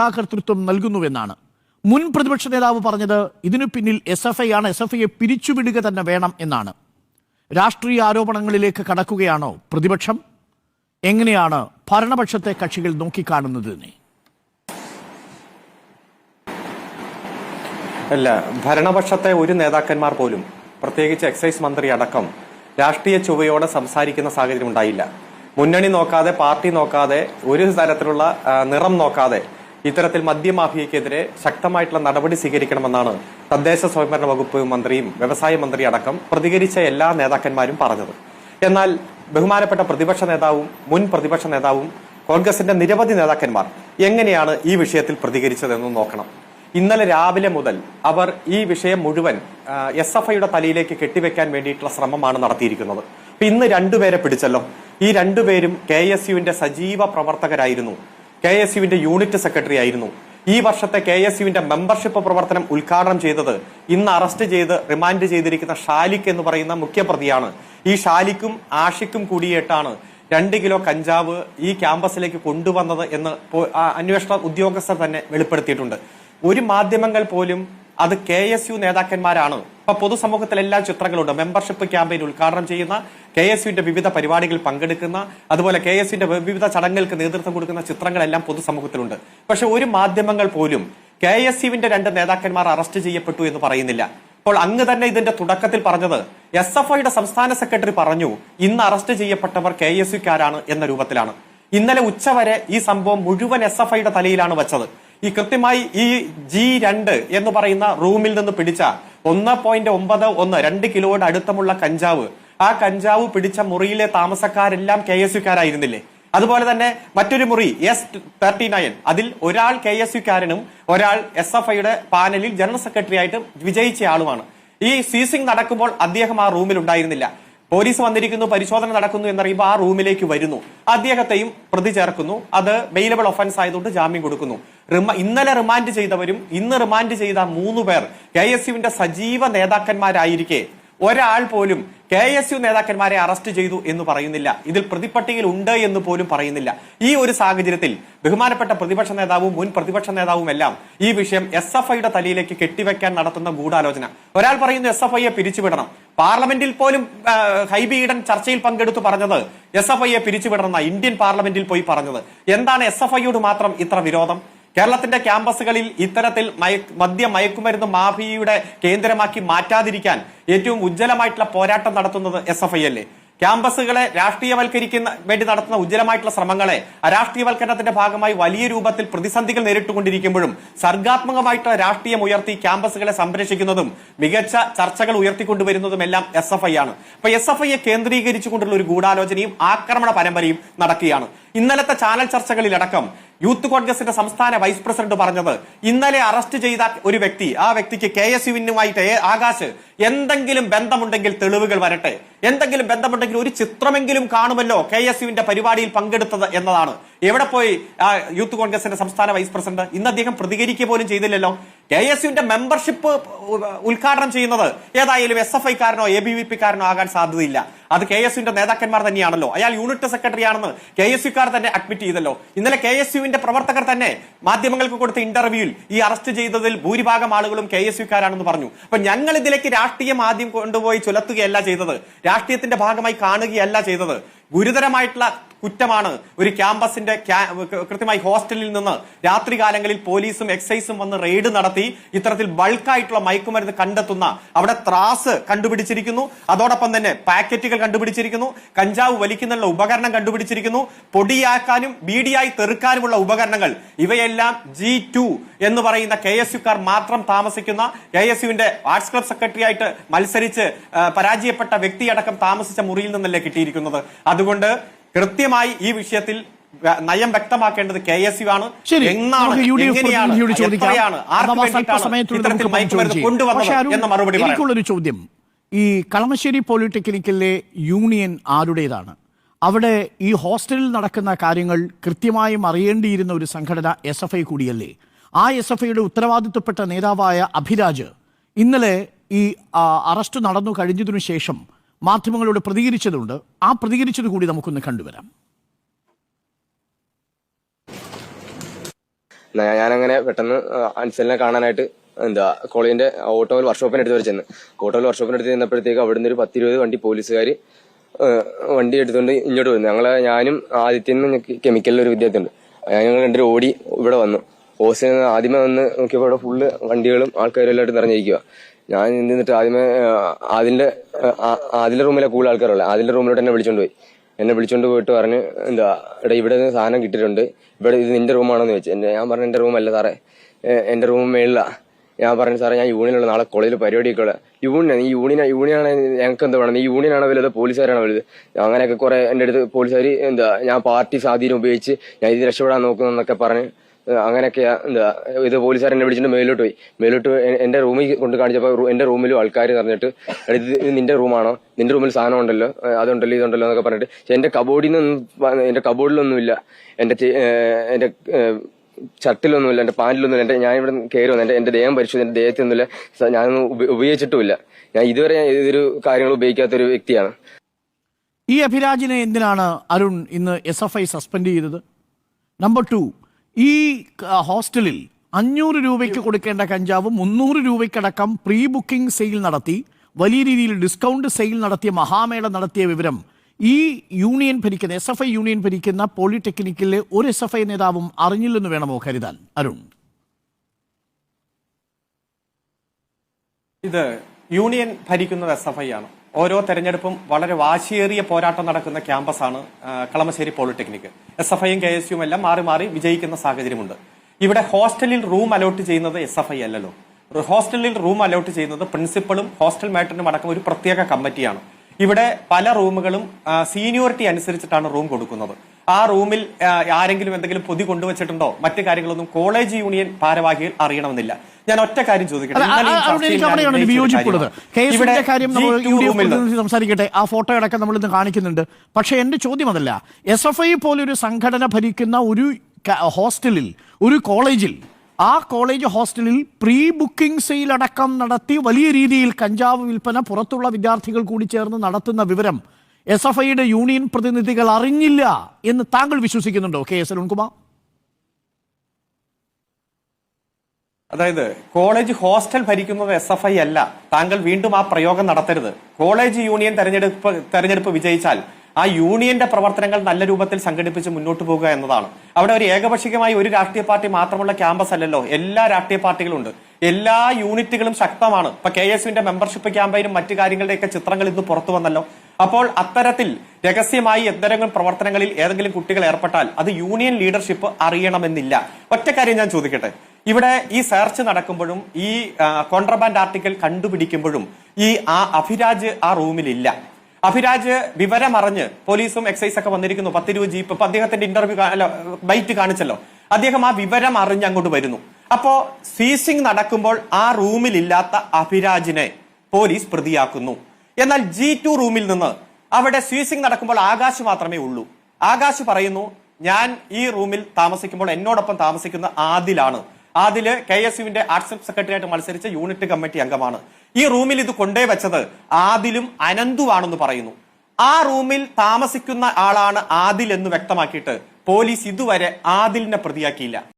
രക്ഷാകർതൃത്വം നൽകുന്നുവെന്നാണ്. മുൻ പ്രതിപക്ഷ നേതാവ് പറഞ്ഞത് ഇതിനു പിന്നിൽ എസ് എഫ് ഐ ആണ്. എസ് എഫ് ഐയെ പിരിച്ചുവിടുക തന്നെ വേണം എന്നാണ്. രാഷ്ട്രീയ ആരോപണങ്ങളിലേക്ക് കടക്കുകയാണോ പ്രതിപക്ഷം? എങ്ങനെയാണ് ഭരണപക്ഷത്തെ കക്ഷികൾ നോക്കിക്കാണുന്നത് അല്ല ഭരണപക്ഷത്തെ ഒരു നേതാക്കന്മാർ പോലും പ്രത്യേകിച്ച് എക്സൈസ് മന്ത്രി അടക്കം രാഷ്ട്രീയ ചുവയോടെ സംസാരിക്കുന്ന സാഹചര്യം ഉണ്ടായില്ല. മുന്നണി നോക്കാതെ പാർട്ടി നോക്കാതെ ഒരു തരത്തിലുള്ള നിറം നോക്കാതെ ഇത്തരത്തിൽ മദ്യമാഫിയക്കെതിരെ ശക്തമായിട്ടുള്ള നടപടി സ്വീകരിക്കണമെന്നാണ് തദ്ദേശ സ്വയംഭരണ വകുപ്പ് മന്ത്രിയും വ്യവസായ മന്ത്രി അടക്കം പ്രതികരിച്ച എല്ലാ നേതാക്കന്മാരും പറഞ്ഞത്. എന്നാൽ ബഹുമാനപ്പെട്ട പ്രതിപക്ഷ നേതാവും മുൻ പ്രതിപക്ഷ നേതാവും കോൺഗ്രസിന്റെ നിരവധി നേതാക്കന്മാർ എങ്ങനെയാണ് ഈ വിഷയത്തിൽ പ്രതികരിച്ചതെന്ന് നോക്കണം. ഇന്നലെ രാവിലെ മുതൽ അവർ ഈ വിഷയം മുഴുവൻ എസ് എഫ് ഐയുടെ തലയിലേക്ക് കെട്ടിവെക്കാൻ വേണ്ടിയിട്ടുള്ള ശ്രമമാണ് നടത്തിയിരിക്കുന്നത്. ഇന്ന് രണ്ടുപേരെ പിടിച്ചല്ലോ. ഈ രണ്ടുപേരും കെ എസ് യുവിന്റെ സജീവ പ്രവർത്തകരായിരുന്നു. കെ എസ് യുവിന്റെ യൂണിറ്റ് സെക്രട്ടറി ആയിരുന്നു. ഈ വർഷത്തെ കെ എസ് യുവിന്റെ മെമ്പർഷിപ്പ് പ്രവർത്തനം ഉദ്ഘാടനം ചെയ്തത് ഇന്ന് അറസ്റ്റ് ചെയ്ത് റിമാൻഡ് ചെയ്തിരിക്കുന്ന ഷാലിക് എന്ന് പറയുന്ന മുഖ്യപ്രതിയാണ്. ഈ ഷാലിക്കും ആഷിക്കും കൂടിയിട്ടാണ് രണ്ട് കിലോ കഞ്ചാവ് ഈ ക്യാമ്പസിലേക്ക് കൊണ്ടുവന്നത് എന്ന് അന്വേഷണ ഉദ്യോഗസ്ഥർ തന്നെ വെളിപ്പെടുത്തിയിട്ടുണ്ട്. ഒരു മാധ്യമങ്ങൾ പോലും അത് കെ നേതാക്കന്മാരാണ് പൊതുസമൂഹത്തിൽ എല്ലാ ചിത്രങ്ങളുണ്ട്. മെമ്പർഷിപ്പ് ക്യാമ്പയിൻ ഉദ്ഘാടനം ചെയ്യുന്ന കെ എസ് യുവിന്റെ വിവിധ പരിപാടികളിൽ പങ്കെടുക്കുന്ന അതുപോലെ കെ എസ് യുവിന്റെ വിവിധ ചടങ്ങുകൾക്ക് നേതൃത്വം കൊടുക്കുന്ന ചിത്രങ്ങളെല്ലാം പൊതുസമൂഹത്തിലുണ്ട്. പക്ഷെ ഒരു മാധ്യമങ്ങൾ പോലും കെ എസ് യുവിന്റെ രണ്ട് നേതാക്കന്മാർ അറസ്റ്റ് ചെയ്യപ്പെട്ടു എന്ന് പറയുന്നില്ല. അപ്പോൾ അങ്ങ് തന്നെ ഇതിന്റെ തുടക്കത്തിൽ പറഞ്ഞത് എസ് എഫ് ഐയുടെ സംസ്ഥാന സെക്രട്ടറി പറഞ്ഞു ഇന്ന് അറസ്റ്റ് ചെയ്യപ്പെട്ടവർ കെ എസ് യുക്കാരാണ് എന്ന രൂപത്തിലാണ്. ഇന്നലെ ഉച്ചവരെ ഈ സംഭവം മുഴുവൻ എസ് എഫ് ഐയുടെ തലയിലാണ് വെച്ചത്. ഈ കൃത്യമായി ഈ ജി രണ്ട് എന്ന് പറയുന്ന റൂമിൽ നിന്ന് പിടിച്ച ഒന്ന് പോയിന്റ് ഒമ്പത് ഒന്ന് രണ്ട് കിലോയുടെ അടുത്തമുള്ള കഞ്ചാവ്. ആ കഞ്ചാവ് പിടിച്ച മുറിയിലെ താമസക്കാരെല്ലാം കെ എസ് യുക്കാരായിരുന്നില്ലേ അതുപോലെ തന്നെ മറ്റൊരു മുറി എസ് തേർട്ടി നയൻ. അതിൽ ഒരാൾ കെ എസ് യുക്കാരനും ഒരാൾ എസ് എഫ് ഐയുടെ പാനലിൽ ജനറൽ സെക്രട്ടറി ആയിട്ട് വിജയിച്ച ആളുമാണ്. ഈ സീസിംഗ് നടക്കുമ്പോൾ അദ്ദേഹം ആ റൂമിൽ ഉണ്ടായിരുന്നില്ല. പോലീസ് വന്നിരിക്കുന്നു പരിശോധന നടക്കുന്നു എന്നറിയുമ്പോൾ ആ റൂമിലേക്ക് വരുന്നു. അദ്ദേഹത്തെയും പ്രതി ചേർക്കുന്നു. അത് ബെയിലബിൾ ഒഫൻസ് ആയതുകൊണ്ട് ജാമ്യം കൊടുക്കുന്നു. ഇന്നലെ റിമാൻഡ് ചെയ്തവരും ഇന്ന് റിമാൻഡ് ചെയ്ത മൂന്ന് പേർ കെ എസ് യുവിന്റെ സജീവ നേതാക്കന്മാരായിരിക്കെ. ഒരാൾ പോലും കെ എസ് യു നേതാക്കന്മാരെ അറസ്റ്റ് ചെയ്തു എന്ന് പറയുന്നില്ല. ഇതിൽ പ്രതിപട്ടികയിൽ ഉണ്ട് എന്ന് പോലും പറയുന്നില്ല. ഈ ഒരു സാഹചര്യത്തിൽ ബഹുമാനപ്പെട്ട പ്രതിപക്ഷ നേതാവും മുൻ പ്രതിപക്ഷ നേതാവും എല്ലാം ഈ വിഷയം എസ് എഫ് ഐയുടെ തലയിലേക്ക് കെട്ടിവെക്കാൻ നടത്തുന്ന ഗൂഢാലോചന. ഒരാൾ പറയുന്നു എസ് എഫ് ഐയെ പിരിച്ചുവിടണം. പാർലമെന്റിൽ പോലും ഹൈബി ഈഡൻ ചർച്ചയിൽ പങ്കെടുത്തു പറഞ്ഞത് എസ് എഫ് ഐയെ പിരിച്ചുവിടണം ഇന്ത്യൻ പാർലമെന്റിൽ പോയി പറഞ്ഞത്. എന്താണ് എസ് എഫ് ഐയോട് മാത്രം ഇത്ര വിരോധം? കേരളത്തിന്റെ ക്യാമ്പസുകളിൽ ഇത്തരത്തിൽ മദ്യ മയക്കുമരുന്ന് മാഫിയയുടെ കേന്ദ്രമാക്കി മാറ്റാതിരിക്കാൻ ഏറ്റവും ഉജ്ജ്വലമായിട്ടുള്ള പോരാട്ടം നടത്തുന്നത് എസ് എഫ് ഐ അല്ലേ? ക്യാമ്പസുകളെ രാഷ്ട്രീയവൽക്കരിക്കുന്ന വേണ്ടി നടത്തുന്ന ഉജ്ജ്വലമായിട്ടുള്ള ശ്രമങ്ങളെ അരാഷ്ട്രീയവൽക്കരണത്തിന്റെ ഭാഗമായി വലിയ രൂപത്തിൽ പ്രതിസന്ധികൾ നേരിട്ടുകൊണ്ടിരിക്കുമ്പോഴും സർഗാത്മകമായിട്ടുള്ള രാഷ്ട്രീയം ഉയർത്തി ക്യാമ്പസുകളെ സംരക്ഷിക്കുന്നതും മികച്ച ചർച്ചകൾ ഉയർത്തിക്കൊണ്ടുവരുന്നതും എല്ലാം എസ് എഫ് ഐ ആണ്. അപ്പൊ എസ് എഫ് ഐയെ കേന്ദ്രീകരിച്ചുകൊണ്ടുള്ള ഒരു ഗൂഢാലോചനയും ആക്രമണ പരമ്പരയും നടക്കുകയാണ്. ഇന്നലത്തെ ചാനൽ ചർച്ചകളിലടക്കം യൂത്ത് കോൺഗ്രസിന്റെ സംസ്ഥാന വൈസ് പ്രസിഡന്റ് പറഞ്ഞത് ഇന്നലെ അറസ്റ്റ് ചെയ്ത ഒരു വ്യക്തി ആ വ്യക്തിക്ക് കെ എസ് യുവിനുമായിട്ട് ആകാശ് എന്തെങ്കിലും ബന്ധമുണ്ടെങ്കിൽ തെളിവുകൾ വരട്ടെ. എന്തെങ്കിലും ബന്ധമുണ്ടെങ്കിൽ ഒരു ചിത്രമെങ്കിലും കാണുമല്ലോ കെ എസ് യുവിന്റെ പരിപാടിയിൽ പങ്കെടുത്തത് എന്നതാണ്. എവിടെ പോയി യൂത്ത് കോൺഗ്രസിന്റെ സംസ്ഥാന വൈസ് പ്രസിഡന്റ്? ഇന്ന് അദ്ദേഹം പ്രതികരിക്കുക പോലും ചെയ്തില്ലല്ലോ. കെ എസ് യുവിന്റെ മെമ്പർഷിപ്പ് ഉദ്ഘാടനം ചെയ്യുന്നത് ഏതായാലും എസ് എഫ് ഐക്കാരനോ എ ബി വി പി കാരനോ ആകാൻ സാധ്യതയില്ല. അത് കെ എസ് യുവിന്റെ നേതാക്കന്മാർ തന്നെയാണല്ലോ. അയാൾ യൂണിറ്റ് സെക്രട്ടറി ആണെന്ന് കെ എസ് യുക്കാർ തന്നെ അഡ്മിറ്റ് ചെയ്തല്ലോ. ഇന്നലെ കെ എസ് യുവിന്റെ പ്രവർത്തകർ തന്നെ മാധ്യമങ്ങൾക്ക് കൊടുത്ത ഇന്റർവ്യൂവിൽ ഈ അറസ്റ്റ് ചെയ്തതിൽ ഭൂരിഭാഗം ആളുകളും കെ എസ് യുക്കാരാണെന്ന് പറഞ്ഞു. അപ്പൊ ഞങ്ങൾ ഇതിലേക്ക് രാഷ്ട്രീയം ആദ്യം കൊണ്ടുപോയി ചുലത്തുകയല്ല ചെയ്തത്. രാഷ്ട്രീയത്തിന്റെ ഭാഗമായി കാണുകയല്ല ചെയ്തത്. ഗുരുതരമായിട്ടുള്ള കുറ്റമാണ്. ഒരു ക്യാമ്പസിന്റെ കൃത്യമായി ഹോസ്റ്റലിൽ നിന്ന് രാത്രികാലങ്ങളിൽ പോലീസും എക്സൈസും വന്ന് റെയ്ഡ് നടത്തി ഇത്തരത്തിൽ ബൾക്കായിട്ടുള്ള മയക്കുമരുന്ന് കണ്ടെത്തുന്ന അവിടെ ത്രാസ് കണ്ടുപിടിച്ചിരിക്കുന്നു. അതോടൊപ്പം തന്നെ പാക്കറ്റുകൾ കണ്ടുപിടിച്ചിരിക്കുന്നു. കഞ്ചാവ് വലിക്കുന്നുള്ള ഉപകരണം കണ്ടുപിടിച്ചിരിക്കുന്നു. പൊടിയാക്കാനും ബീഡിയായി തെറുക്കാനുമുള്ള ഉപകരണങ്ങൾ. ഇവയെല്ലാം ജി എന്ന് പറയുന്ന കെ എസ് മാത്രം താമസിക്കുന്ന കെ എസ് യുവിന്റെ ആർട്സ് ക്ലബ് സെക്രട്ടറി ആയിട്ട് മത്സരിച്ച് പരാജയപ്പെട്ട വ്യക്തിയടക്കം താമസിച്ച മുറിയിൽ നിന്നല്ലേ കിട്ടിയിരിക്കുന്നത്. അതുകൊണ്ട് കൃത്യമായി ഈ വിഷയത്തിൽ നയം വ്യക്തമാക്കേണ്ടത് കെ എസ് യു ആണ്. എന്നാണ് എങ്ങനെയാണ് എത്രയാണ് ഇത്തരത്തിൽ മയക്കുമരുന്ന് കൊണ്ടുവന്നത് എന്ന മറുപടി എനിക്കുള്ളൊരു ചോദ്യം. ഈ കളമശ്ശേരി പോളിടെക്നിക്കിലെ യൂണിയൻ ആരുടേതാണ്? അവിടെ ഈ ഹോസ്റ്റലിൽ നടക്കുന്ന കാര്യങ്ങൾ കൃത്യമായും അറിയേണ്ടിയിരുന്ന ഒരു സംഘടന എസ് എഫ് ഐ കൂടിയല്ലേ? ആ എസ് എഫ് ഐയുടെ ഉത്തരവാദിത്വപ്പെട്ട നേതാവായ അഭിരാജ് ഇന്നലെ ഈ അറസ്റ്റ് നടന്നു കഴിഞ്ഞതിനു ശേഷം മാധ്യമങ്ങളോട് പ്രതികരിച്ചതുണ്ട്. ആ പ്രതികരിച്ചത് കൂടി നമുക്കൊന്ന് കണ്ടുവരാം. ഞാനങ്ങനെ പെട്ടെന്ന് അൻസലിനെ കാണാനായിട്ട് എന്താ കോളേജിന്റെ ഓട്ടോയിൽ വർക്ക്ഷോപ്പിന് എടുത്ത് വരെ ചെന്ന്. ഓട്ടോയിൽ വർക്ക്ഷോപ്പിന് എടുത്ത് ചെന്നപ്പോഴത്തേക്ക് അവിടുന്ന് ഒരു പത്തിരുപത് വണ്ടി പോലീസുകാർ വണ്ടി എടുത്തുകൊണ്ട് ഇങ്ങോട്ട് വന്നു. ഞങ്ങളെ ഞാനും ആദിത്യനും കെമിക്കലിൽ ഒരു വിദ്യാർത്ഥി ഉണ്ട് ഞങ്ങൾ രണ്ടു ഓടി ഇവിടെ വന്നു. നിന്ന് ആദ്യമേ വന്ന് നോക്കിയപ്പോൾ ഇവിടെ ഫുള്ള് വണ്ടികളും ആൾക്കാരും എല്ലായിട്ട് നിറഞ്ഞിരിക്കുക ഞാൻ എന്ത് നിന്നിട്ട് ആദ്യമേ അതിന്റെ അതിലെ റൂമിലെ കൂടുതൽ ആൾക്കാരുള്ള. അതിന്റെ റൂമിലോട്ട് എന്നെ വിളിച്ചോണ്ട് പോയി. എന്നെ വിളിച്ചോണ്ട് പോയിട്ട് പറഞ്ഞ് എന്താ എടാ ഇവിടെ നിന്ന് സാധനം കിട്ടിയിട്ടുണ്ട്. ഇവിടെ ഇത് നിന്റെ റൂമാണെന്ന് വെച്ച് എന്റെ ഞാൻ പറഞ്ഞു എന്റെ റൂമല്ല സാറേ. എന്റെ റൂം മേളില. ഞാൻ പറഞ്ഞു സാറേ ഞാൻ യൂണിയനുള്ള നാളെ കോളേജിൽ പരിപാടിയൊക്കെ ഉള്ള യൂണിയൻ ഈ യൂണിയൻ യൂണിയനാണ് ഞങ്ങൾക്ക് എന്താ വേണം? ഈ യൂണിയനാണ് വലുത്? പോലീസുകാരാണ് വലുത്? അങ്ങനെയൊക്കെ കുറെ എന്റെ അടുത്ത് പോലീസുകാർ എന്താ ഞാൻ പാർട്ടി സ്വാധീനം ഉപയോഗിച്ച് ഞാൻ ഇത് രക്ഷപ്പെടാൻ നോക്കുന്നു എന്നൊക്കെ പറഞ്ഞ് ഏ, അങ്ങനെയൊക്കെ എന്താ ഇത് പോലീസുകാർ എന്നെ വിളിച്ചിട്ട് മേലോട്ട് പോയി. മേലോട്ട് എന്റെ റൂമിൽ കൊണ്ട് കാണിച്ചപ്പോൾ എന്റെ റൂമിലും ആൾക്കാർ പറഞ്ഞിട്ട് "എടാ, ഇത് നിന്റെ റൂമാണോ? നിന്റെ റൂമിൽ സാധനം ഉണ്ടല്ലോ അതുണ്ടല്ലോ ഇതുണ്ടല്ലോ എന്നൊക്കെ പറഞ്ഞിട്ട്. എന്റെ കബോർഡിൽ നിന്നും എന്റെ കബോർഡിലൊന്നുമില്ല. എന്റെ എന്റെ ഷർട്ടിലൊന്നുമില്ല എന്റെ പാന്റിലൊന്നുമില്ല എന്റെ ഞാൻ ഇവിടെ കയറി വന്നു എന്റെ എന്റെ ദേഹം പരിശോധിച്ചു എന്റെ ദേഹത്തൊന്നുമില്ല ഞാനൊന്നും ഉപയോഗിച്ചിട്ടുമില്ല. ഞാൻ ഇതുവരെ ഇതൊരു കാര്യങ്ങൾ ഉപയോഗിക്കാത്ത ഒരു വ്യക്തിയാണ്. ഈ അഭിരാജിനെ എന്തിനാണ് അരുൺ ഇന്ന് എസ് എഫ് ഐ സസ്പെൻഡ് ചെയ്തത്? നമ്പർ ടു ഈ ഹോസ്റ്റലിൽ അഞ്ഞൂറ് രൂപയ്ക്ക് കൊടുക്കേണ്ട കഞ്ചാവ് മുന്നൂറ് രൂപയ്ക്കടക്കം പ്രീ ബുക്കിംഗ് സെയിൽ നടത്തി വലിയ രീതിയിൽ ഡിസ്കൗണ്ട് സെയിൽ നടത്തിയ മഹാമേള നടത്തിയ വിവരം ഈ യൂണിയൻ ഭരിക്കുന്ന എസ് എഫ് ഐ യൂണിയൻ ഭരിക്കുന്ന പോളിടെക്നിക്കിലെ ഒരു എസ് എഫ് ഐ നേതാവും അറിഞ്ഞില്ലെന്ന് വേണമോ കരുതാൻ അരുൺ. ഇത് യൂണിയൻ ഭരിക്കുന്നത് എസ് എഫ് ഐ ആണ്. ഓരോ തെരഞ്ഞെടുപ്പും വളരെ വാശിയേറിയ പോരാട്ടം നടക്കുന്ന ക്യാമ്പസാണ് കളമശ്ശേരി പോളിടെക്നിക്. എസ് എഫ് ഐയും കെ എസ് യുവും എല്ലാം മാറി മാറി വിജയിക്കുന്ന സാഹചര്യമുണ്ട്. ഇവിടെ ഹോസ്റ്റലിൽ റൂം അലോട്ട് ചെയ്യുന്നത് എസ് എഫ് ഐ അല്ലല്ലോ. ഹോസ്റ്റലിൽ റൂം അലോട്ട് ചെയ്യുന്നത് പ്രിൻസിപ്പളും ഹോസ്റ്റൽ മാറ്ററിനും അടക്കം ഒരു പ്രത്യേക കമ്മിറ്റിയാണ്. ഇവിടെ പല റൂമുകളും സീനിയോറിറ്റി അനുസരിച്ചിട്ടാണ് റൂം കൊടുക്കുന്നത്. ആ റൂമിൽ ആരെങ്കിലും എന്തെങ്കിലും പൊതി കൊണ്ടുവച്ചിട്ടുണ്ടോ? മറ്റു കാര്യങ്ങളൊന്നും കോളേജ് യൂണിയൻ ഭാരവാഹികൾ അറിയണമെന്നില്ല. ഞാൻ ഒറ്റ കാര്യം ചോദിക്കട്ടെ. ഈ അ- അ- അവിടെ ചർച്ചയിൽ എനിക്ക് ഞാൻ അവിടെയാണ് ഒരു ഉന്നയിച്ച ഒരു വിയോജിപ്പുള്ളത്. കാര്യമാണ്. കെ എസ് ഇവിടെ യുടെ കാര്യം നമ്മൾ G2 യു ഡി എഫ് റൂമിൽ നിന്ന് പ്രതിനിധി സംസാരിക്കട്ടെ. ആ ഫോട്ടോ അടക്കം നമ്മൾ ഇന്ന് കാണിക്കുന്നുണ്ട്. പക്ഷെ എന്റെ ചോദ്യം അതല്ല. എസ് എഫ് ഐ പോലൊരു സംഘടന ഭരിക്കുന്ന ഒരു ഹോസ്റ്റലിൽ ഒരു കോളേജിൽ ആ കോളേജ് ഹോസ്റ്റലിൽ പ്രീ ബുക്കിംഗ് സെയിൽ അടക്കം നടത്തി വലിയ രീതിയിൽ കഞ്ചാവ് വിൽപ്പന പുറത്തുള്ള വിദ്യാർത്ഥികൾ കൂടി ചേർന്ന് നടത്തുന്ന വിവരം എസ് എഫ് ഐയുടെ യൂണിയൻ പ്രതിനിധികൾ അറിഞ്ഞില്ല എന്ന് താങ്കൾ വിശ്വസിക്കുന്നുണ്ടോ? K S Arunkumar. അതായത് കോളേജ് ഹോസ്റ്റൽ ഭരിക്കുന്നത് എസ് എഫ് ഐ അല്ല. താങ്കൾ വീണ്ടും ആ പ്രയോഗം നടത്തരുത്. കോളേജ് യൂണിയൻ തെരഞ്ഞെടുപ്പ് തെരഞ്ഞെടുപ്പ് വിജയിച്ചാൽ ആ യൂണിയന്റെ പ്രവർത്തനങ്ങൾ നല്ല രൂപത്തിൽ സംഘടിപ്പിച്ച് മുന്നോട്ട് പോകുക എന്നതാണ്. അവിടെ ഒരു ഏകപക്ഷീയമായി ഒരു രാഷ്ട്രീയ പാർട്ടി മാത്രമുള്ള ക്യാമ്പസ് അല്ലല്ലോ. എല്ലാ രാഷ്ട്രീയ പാർട്ടികളുണ്ട്. എല്ലാ യൂണിറ്റുകളും ശക്തമാണ്. ഇപ്പൊ കെ എസ് യുവിന്റെ മെമ്പർഷിപ്പ് ക്യാമ്പയിനും മറ്റു കാര്യങ്ങളുടെയൊക്കെ ചിത്രങ്ങൾ ഇന്ന് പുറത്തു വന്നല്ലോ. അപ്പോൾ അത്തരത്തിൽ രഹസ്യമായി എന്തെങ്കിലും പ്രവർത്തനങ്ങളിൽ ഏതെങ്കിലും കുട്ടികൾ ഏർപ്പെട്ടാൽ അത് യൂണിയൻ ലീഡർഷിപ്പ് അറിയണമെന്നില്ല. ഒറ്റ കാര്യം ഞാൻ ചോദിക്കട്ടെ. ഇവിടെ ഈ സെർച്ച് നടക്കുമ്പോഴും ഈ കോൺട്രബാൻഡ് ആർട്ടിക്കൽ കണ്ടുപിടിക്കുമ്പോഴും ഈ ആ അഭിരാജ് ആ റൂമിലില്ല. അഭിരാജ് വിവരമറിഞ്ഞ് പോലീസും എക്സൈസ് ഒക്കെ വന്നിരിക്കുന്നു. പത്തിരുപത് ജീപ്പ് ഇപ്പൊ അദ്ദേഹത്തിന്റെ ഇന്റർവ്യൂ ബൈറ്റ് കാണിച്ചല്ലോ. അദ്ദേഹം ആ വിവരം അറിഞ്ഞ് അങ്ങോട്ട് വരുന്നു. അപ്പോ സീസിംഗ് നടക്കുമ്പോൾ ആ റൂമിലില്ലാത്ത അഭിരാജിനെ പോലീസ് പ്രതിയാക്കുന്നു. എന്നാൽ ജി ടു റൂമിൽ നിന്ന് അവിടെ സ്വീസിംഗ് നടക്കുമ്പോൾ ആകാശ് മാത്രമേ ഉള്ളൂ. ആകാശ് പറയുന്നു ഞാൻ ഈ റൂമിൽ താമസിക്കുമ്പോൾ എന്നോടൊപ്പം താമസിക്കുന്ന ആദിലാണ്. ആദിൽ കെ എസ് യുവിന്റെ ആർട്സ് സെക്രട്ടറിയായിട്ട് മത്സരിച്ച യൂണിറ്റ് കമ്മിറ്റി അംഗമാണ്. ഈ റൂമിൽ ഇത് കൊണ്ടേ വെച്ചത് ആദിലും അനന്തുവാണെന്ന് പറയുന്നു. ആ റൂമിൽ താമസിക്കുന്ന ആളാണ് ആദിൽ എന്ന് വ്യക്തമാക്കിയിട്ട് പോലീസ് ഇതുവരെ ആദിലിനെ പ്രതിയാക്കിയില്ല.